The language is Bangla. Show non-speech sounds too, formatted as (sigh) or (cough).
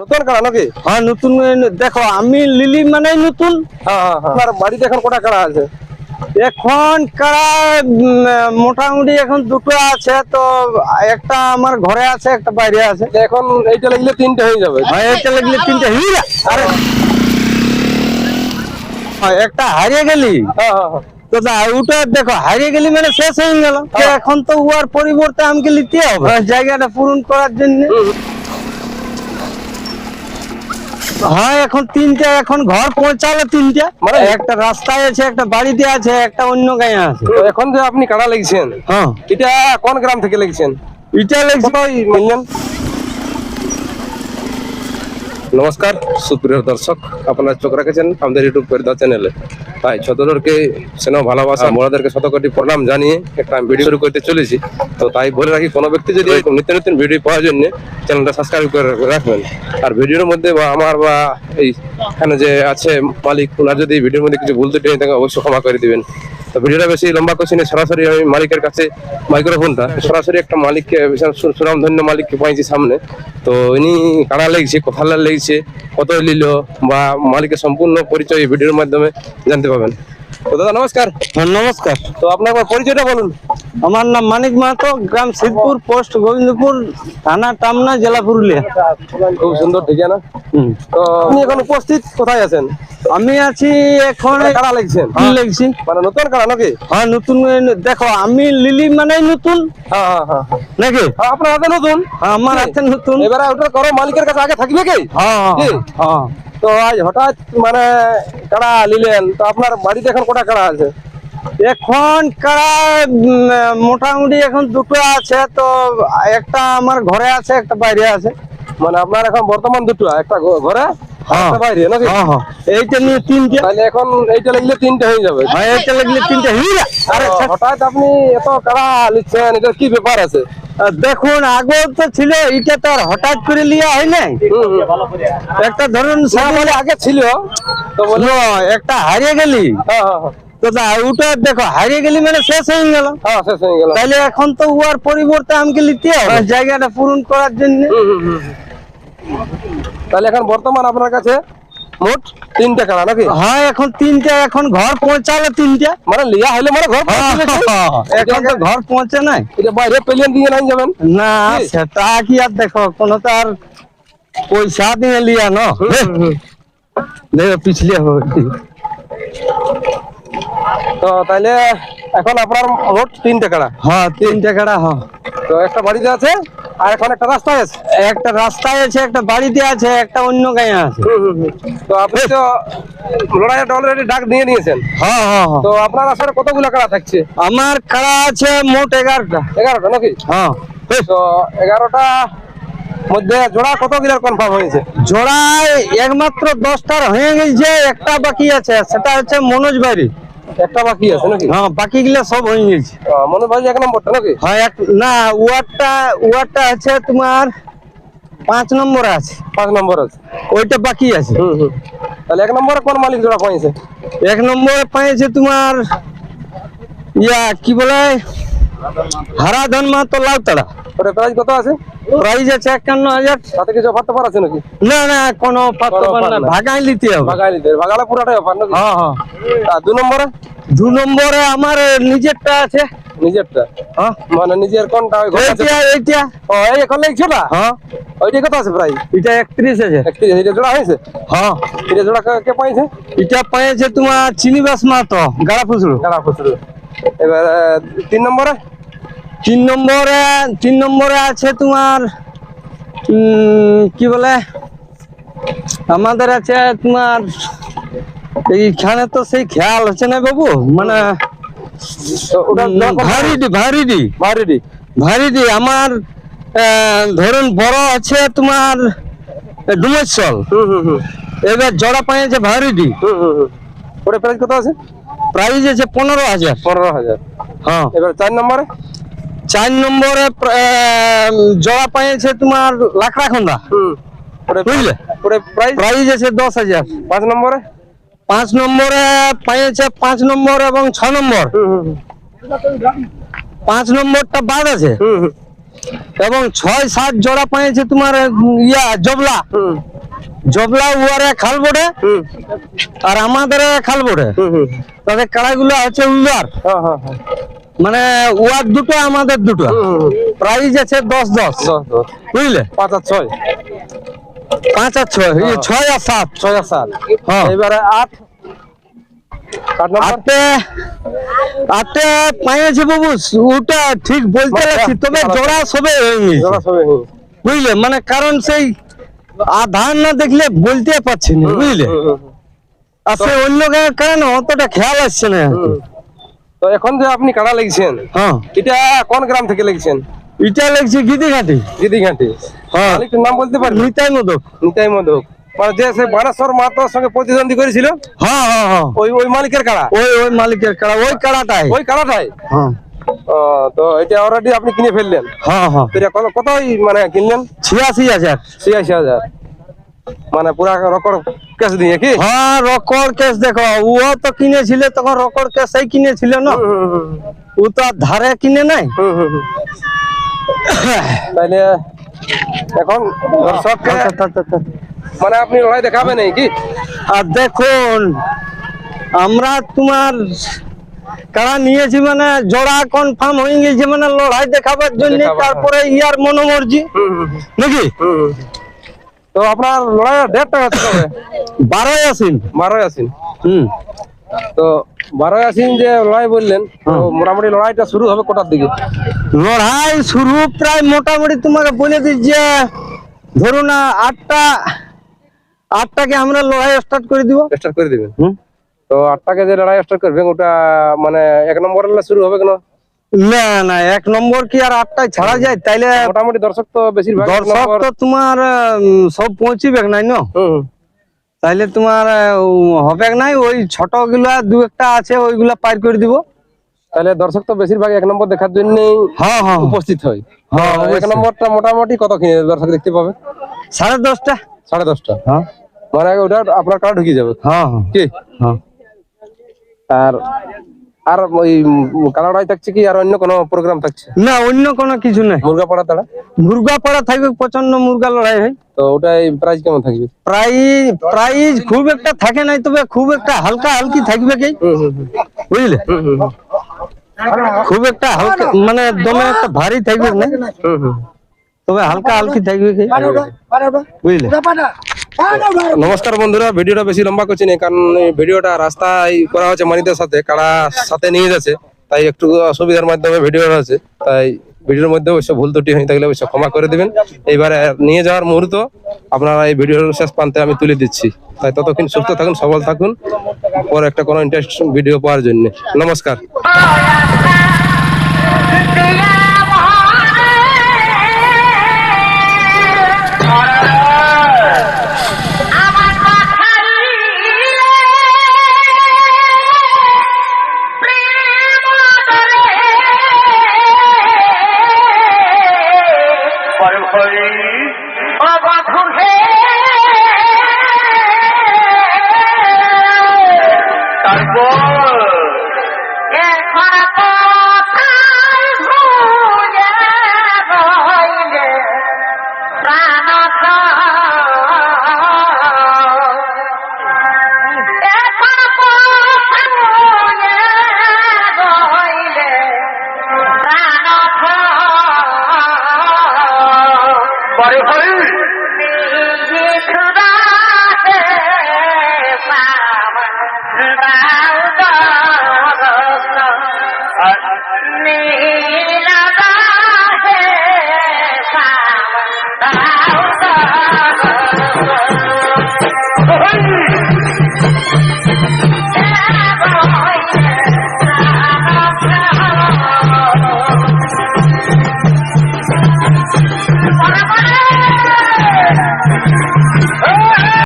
নতুন কাড়া নাকি? হ্যাঁ নতুন দেখো আমি লিলি মানে নতুন। হ্যাঁ হ্যাঁ হ্যাঁ। আপনার বাড়িতে এখন কটা কাড়া আছে? এখন মোটামুটি এখন দুটো আছে তো একটা আমার ঘরে আছে একটা বাইরে আছে। এখন এইটা লাগলে তিনটে হয়ে যাবে। হয় এটা লাগলে তিনটে হিরা আরে। একটা হারিয়ে গেলি। হ্যাঁ হ্যাঁ হ্যাঁ। তো ওটা দেখো হারিয়ে গেলি মানে শেষ হয়ে গেল। হ্যাঁ। এখন তো উয়ার পরিবর্তে আমাকে নিতে হবে। জায়গাটা পূরণ করার জন্য। হ্যাঁ এখন তিনটা এখন ঘর পৌঁছালো তিনটা। মানে- একটা রাস্তায় আছে একটা বাড়িতে আছে একটা অন্য গায়ে আছে। এখন যে আপনি কাড়া লেগেছেন? হ্যাঁ। এটা কোন গ্রাম থেকে লেগেছেন? এটা লেগেছে ওই নমস্কার, সুপ্রিয় দর্শক, আপনারা চোখ রেখেছেন আমাদের ইউটিউব পরিদা চ্যানেলে। তাই ছোটদেরকে স্নেহ ভালোবাসা বড়দেরকে শত কোটি প্রণাম জানিয়ে একটা আমি ভিডিও শুরু করতে চলেছি। তো তাই বলে রাখি, কোনো ব্যক্তি যদি নিত্য নতুন ভিডিও পাওয়ার জন্য চ্যানেলটা সাবস্ক্রাইব করে রাখবেন। আর ভিডিওর মধ্যে বা আমার বা এই এখানে যে আছে মালিক ওনার যদি ভিডিওর মধ্যে কিছু ভুল ত্রুটি তাকে অবশ্যই ক্ষমা করে দিবেন। ভিডিওটা বেশি লম্বা করছি না, সরাসরি আমি মালিকের কাছে মাইক্রোফোনটা। সরাসরি একটা মালিককে, বিশাল সুনামধন্য মালিককে পাইছি সামনে। তো ইনি কারা লেগেছে, কথা লেগেছে, কত নিল বা মালিকের সম্পূর্ণ পরিচয় ভিডিওর মাধ্যমে জানতে পাবেন তো দাদা নমস্কার। হ্যাঁ, নমস্কার। তো আপনার পরিচয়টা বলুন। আমার নাম মানিক মাহাতো গ্রাম সিদ্ধপুর পোস্ট গোবিন্দপুর থানা টামনা জেলা পুরুলিয়া। খুব সুন্দর ঠিকানা। তো আপনি এখন উপস্থিত কোথায় আছেন? আমি আছি এখন কারা লেগেছেন কি মানে নতুন কারা নাকি? হ্যাঁ নতুন দেখো আমি লিলি মানে নতুন। হ্যাঁ হ্যাঁ। নাকি? আপনার হাতে নতুন। আমার হাতে নতুন। এবারে ওটা করো মালিকের কাছে আগে থাকবে কি? হ্যাঁ হ্যাঁ। তো আজ হঠাৎ মানে কাড়া নিলেন? তো আপনার বাড়িতে এখন কটা কাড়া আছে? এখন কারা মোটামুটি এখন দুটো আছে তো একটা আমার ঘরে আছে একটা বাইরে আছে। মানে আপনার এখন বর্তমান দুটো একটা ঘরে হ্যাঁ। বাইরে নাকি? হ্যাঁ হ্যাঁ। এইটা নিয়ে তিনটে। তাহলে এখন এইটা লাগলে তিনটে হয়ে যাবে। এইটা লাগলে তিনটে আরে হঠাৎ আপনি এত কাড়া নিচ্ছেন এটার কি ব্যাপার আছে? দেখুন আগে তো ছিল এটা তো আর হঠাৎ করে লিয়া হয় নাই। একটা ধরুন আগে ছিল একটা হারিয়ে গেলি হ্যাঁ হ্যাঁ হ্যাঁ তো ওটা দেখো হারিয়ে গেলি মানে শেষ হয়ে গেল হ্যাঁ হয়ে তাহলে এখন তো উয়ার পরিবর্তে আমাকে নিতে হবে জায়গাটা পূরণ করার জন্য। তাহলে এখন বর্তমান আপনার কাছে মোট তিনটে কাড়া নাকি? হ্যাঁ এখন তিনটা এখন ঘর পৌঁছালো তিনটা। মানে লিয়া মানে ঘর (laughs) এখন তো ঘর পৌঁছে নাই। এটা বাইরে পেলেন দিয়ে নাই যাবেন? না সেটা কি আর দেখো কোনো তো আর পয়সা দিয়ে লিয়া ন? দেখো পিছলে হবে। তো তাইলে এখন আপনার মোট তিনটে কাড়া। হ্যাঁ তিন টাকাটা হ্যাঁ। তো একটা বাড়িতে আছে? আর এখন একটা রাস্তায় আছে? একটা রাস্তায় আছে একটা বাড়িতে আছে একটা অন্য গায়ে আছে। তো আপনি তো লড়াইয়ের অলরেডি ডাক দিয়ে নিয়েছেন। হ্যাঁ হ্যাঁ হ্যাঁ। তো আপনার আসলে কতগুলো কাড়া থাকছে? আমার কাড়া আছে মোট এগারোটা। এগারোটা নাকি? হ্যাঁ। তো এগারোটা মধ্যে জোড়া কত কনফার্ম হয়েছে? জোড়ায় একমাত্র দশটার হয়ে গেছে একটা বাকি আছে সেটা হচ্ছে মনোজ বাড়ি। একটা বাকি আছে নাকি? হ্যাঁ বাকি গুলা সব হয়ে গেছে। আহ, মনে ভাই এক নম্বরটা নাকি? হ্যাঁ এক না ওয়ারটা ওয়ারটা আছে তোমার পাঁচ নম্বর আছে। পাঁচ নম্বর আছে। ওইটা বাকি আছে। হুম হুম। তাহলে এক নম্বরে কোন মালিক জোড়া পাইছে? এক নম্বরে পাইছে তোমার ইয়া কি বলে? হারাধন মাহাতো লাউতাড়া ওটা প্রাইস কত আছে? প্রাইস আছে একান্ন হাজার। তাতে কিছু অফার টফার আছে নাকি? না না কোনো কোনো না। ভাগাই নিতে হবে। বাগালা পুরাটাই অফার নাকি? হ্যাঁ হ্যাঁ। আর দু নম্বরে? দু নম্বরে আমার নিজেরটা আছে। নিজেরটা? হ্যাঁ। মানে নিজের কোনটা? ওই এইটা এইটা। ও এই এখন লাগছে না হ্যাঁ। ওইটা কত আছে প্রাইস এটা একত্রিশ হাজার। একত্রিশ এটা জোড়া হয়েছে? হ্যাঁ। এটা জোড়া কে- পাইছে? এটা পাইছে তোমার চিনিবাস মাহাতো গাড়া ফুসড়ো গাড়া খুচরো এবার তিন নম্বরে? তিন নম্বরে তিন নম্বরে আছে তোমার কি বলে? আমাদের আছে তোমার এইখানে তো সেই খেয়াল হচ্ছে না বাবু? মানে ভারিডি ভারিডি মারিডি ভারিডি আমার ধরুন বড় আছে তোমার ডুমেশ্বল হুম হুম হুম। এবার জোড়া ভারিডি হুম হুম হুম। ওটা প্রাইস কত আছে? প্রাইস আছে পনেরো হাজার। পনেরো হাজার। হ্যাঁ। এবার চার নম্বরে? চার নম্বরে জোড়া পাইছে তোমার লাকড়া খন্দা। হুম। বুঝলে? প্রাইস আছে দশ হাজার। পাঁচ নম্বরে? পাঁচ নম্বরে পাইছে পাঁচ নম্বর এবং ছ নম্বর। পাঁচ নম্বরটা বাদ আছে। হুম হুম। এবং ছয় সাত জোড়া পাইছে তোমার ইয়া জবলা। জবলা উয়ারে খাল বড়ে আর আমাদের খাল বড়ে তাদের কাড়াগুলো আছে উয়ার মানে ওয়ার দুটো আমাদের দুটো। প্রাইস আছে দশ দশ। বুঝলে? পাঁচ আর ছয়। পাঁচ আর ছয় ছয় আর সাত। ছয় আর সাত। হ্যাঁ। এবারে আট। বাবু ওটা ঠিক বলতে লাগছি তবে। জোড়া সবে হয়ে। বুঝলে? মানে কারণ সেই আধার না দেখলে বলতে পারছি না বুঝলে। আর সে অন্য গায়ের কারণে অতটা খেয়াল আসছে না। তো এখন যে আপনি কাড়া লেগেছেন হ্যাঁ। এটা কোন গ্রাম থেকে লেগেছেন? এটা লাগছে গিদি ঘাটি দিদি ঘাটি হ্যাঁ নাম বলতে পারবেন নিতাই মদক নিতাই মধুক। মানে যে সে বানেশ্বর মাতার সঙ্গে প্রতিদ্বন্দ্বী করেছিল? হ্যাঁ হ্যাঁ হ্যাঁ। ওই ওই মালিকের কাড়া? ওই ওই মালিকের কাড়া ওই কাড়াটাই। ওই কাড়াটাই? হ্যাঁ। তো এটা অলরেডি আপনি কিনে ফেললেন? হ্যাঁ হ্যাঁ। এটা কত কত মানে কিনলেন? ছিয়াশি হাজার। ছিয়াশি হাজার। মানে পুরা রকম ক্যাশ দিয়ে কি? হ্যাঁ রকর কেস দেখো। ও তো কিনেছিল তখন রকর কেসই কিনেছিল না? ও তো আর ধারে কিনে নাই? হুম, হুম, হুম। তাইলে এখন দর্শককে মানে আপনি লড়াই দেখাবেন কি? আর দেখুন আমরা তোমার কারা নিয়েছি মানে জোড়া কনফার্ম হয়ে গেছে মানে লড়াই দেখাবার জন্য তারপরে ইয়ার মনোমর্জি। নাকি। তো আপনার লড়াইয়ের ডেটটা হচ্ছে কবে বারোই আসিন বারোই আসিন হুম। তো বারোই আসিন যে লড়াই বললেন তো মোটামুটি লড়াইটা শুরু হবে কোটার দিকে? লড়াই শুরু প্রায় মোটামুটি তোমাকে বলে দিচ্ছে ধরুন আহ, আটটা আটটাকে আমরা লড়াই স্টার্ট করে দিব। স্টার্ট করে দিবেন। হুম। তো আটটাকে যে লড়াই স্টার্ট করবেন ওটা মানে এক নম্বরের শুরু হবে কেন? না না এক নম্বর কি আর আটটায় ছাড়া যায়? তাইলে মোটামুটি দর্শক তো বেশিরভাগ দর্শক তো তোমার সব পৌঁছিবে নাই না। তাইলে তোমার হবে নাই? ওই ছোটগুলা দু একটা আছে ওইগুলা পার করে দিব। তাহলে দর্শক তো বেশিরভাগ এক নম্বর দেখার জন্যই হ্যাঁ হ্যাঁ উপস্থিত হয়। হ্যাঁ এক নম্বরটা মোটামুটি কত দর্শক দেখতে পাবে? সাড়ে দশটা। সাড়ে দশটা। হ্যাঁ। মানে ওটা আপনার কার্ড ঢুকে যাবে। হ্যাঁ হ্যাঁ। কি? হ্যাঁ। আর আর ওই কালাড়াই থাকছে কি? আর অন্য কোনো প্রোগ্রাম থাকছে? না অন্য কোনো কিছু নাই। মুরগা পাড়া তারা মুরগা পাড়া থাকবে প্রচণ্ড মুরগা লড়াই হয়। তো ওটাই প্রাইস কেমন থাকবে? প্রাইজ প্রাইজ খুব একটা থাকে নাই তবে খুব একটা হালকা হালকি থাকবে কি। বুঝলে। খুব একটা হালকা মানে দমে একটা ভারী থাকবে না। তবে হালকা হালকি থাকবে কি? বুঝলে? নমস্কার বন্ধুরা, ভিডিওটা বেশি লম্বা করছি না, কারণ ভিডিওটা রাস্তায় করা হচ্ছে মানিদের সাথে, কারা সাথে নিয়ে যাচ্ছে তাই একটু অসুবিধার মাধ্যমে ভিডিও আছে তাই ভিডিওর মধ্যে অবশ্য ভুল ত্রুটি হয়ে থাকলে অবশ্য ক্ষমা করে দেবেন। এইবারে নিয়ে যাওয়ার মুহূর্ত আপনারা এই ভিডিওর শেষ প্রান্তে আমি তুলে দিচ্ছি। তাই ততক্ষণ সুস্থ থাকুন, সবল থাকুন, পরে একটা কোনো ইন্টারেস্টিং ভিডিও পাওয়ার জন্য। নমস্কার। عليه Agora eu falei!